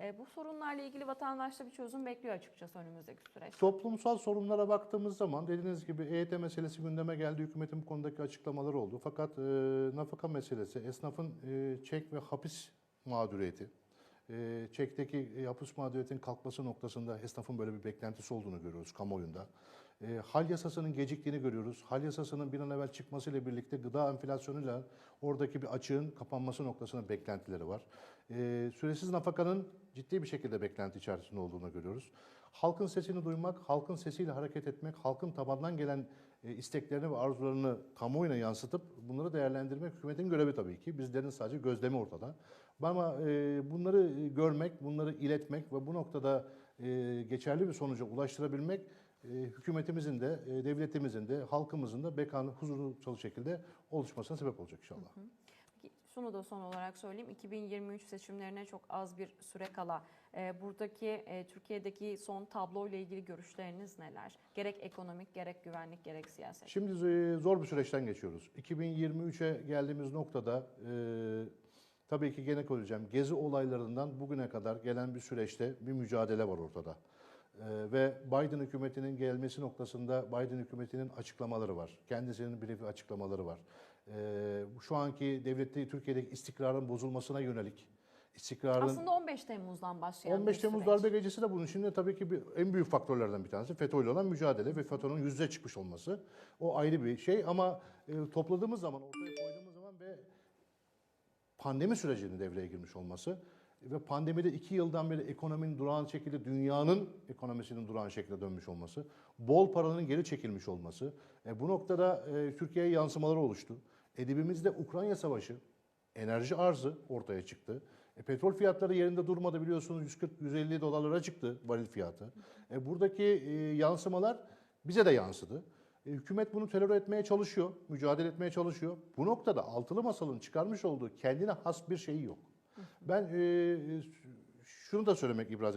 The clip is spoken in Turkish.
E, bu sorunlarla ilgili vatandaş da bir çözüm bekliyor açıkçası önümüzdeki süreç. Toplumsal sorunlara baktığımız zaman dediğiniz gibi EYT meselesi gündeme geldi. Hükümetin bu konudaki açıklamaları oldu. Fakat e, nafaka meselesi, esnafın e, çek ve hapis mağduriyeti, e, çekteki e, hapis mağduriyetinin kalkması noktasında esnafın böyle bir beklentisi olduğunu görüyoruz kamuoyunda. E, hal yasasının geciktiğini görüyoruz. Hal yasasının bir an evvel çıkmasıyla birlikte gıda enflasyonuyla oradaki bir açığın kapanması noktasında beklentileri var. E, süresiz nafakanın ciddi bir şekilde beklenti içerisinde olduğunu görüyoruz. Halkın sesini duymak, halkın sesiyle hareket etmek, halkın tabandan gelen e, isteklerini ve arzularını kamuoyuna yansıtıp bunları değerlendirmek hükümetin görevi tabii ki. Bizlerin sadece gözlemi ortada. Ama e, bunları görmek, bunları iletmek ve bu noktada e, geçerli bir sonuca ulaştırabilmek e, hükümetimizin de, e, devletimizin de, halkımızın da bekanı, huzurlu şekilde oluşmasına sebep olacak inşallah. Peki, Şunu da son olarak söyleyeyim. 2023 seçimlerine çok az bir süre kala e, buradaki e, Türkiye'deki son tablo ile ilgili görüşleriniz neler? Gerek ekonomik, gerek güvenlik, gerek siyaset. Şimdi e, zor bir süreçten geçiyoruz. 2023'e geldiğimiz noktada e, tabii ki gene söyleyeceğim gezi olaylarından bugüne kadar gelen bir süreçte bir mücadele var ortada. E, ve Biden hükümetinin gelmesi noktasında Biden hükümetinin açıklamaları var. Kendisinin bir açıklamaları var. E, şu anki devlette Türkiye'deki istikrarın bozulmasına yönelik istikrarın Aslında 15 Temmuz'dan başlayan 15 bir Temmuz darbe gecesi de bunun içinde tabii ki bir, en büyük faktörlerden bir tanesi FETÖ ile olan mücadele ve FETÖ'nün yüzde çıkmış olması. O ayrı bir şey ama e, topladığımız zaman, ortaya koyduğumuz zaman ve pandemi sürecinin devreye girmiş olması ve pandemide iki yıldan beri ekonominin durağan şekilde dünyanın ekonomisinin durağan şekilde dönmüş olması, bol paranın geri çekilmiş olması, e, bu noktada e, Türkiye'ye yansımaları oluştu. Edibimizde Ukrayna Savaşı, enerji arzı ortaya çıktı. E, petrol fiyatları yerinde durmadı biliyorsunuz 140-150 dolarlara çıktı varil fiyatı. E, buradaki e, yansımalar bize de yansıdı. E, hükümet bunu terör etmeye çalışıyor, mücadele etmeye çalışıyor. Bu noktada altılı masalın çıkarmış olduğu kendine has bir şeyi yok. Ben e, şunu da söylemek ibraz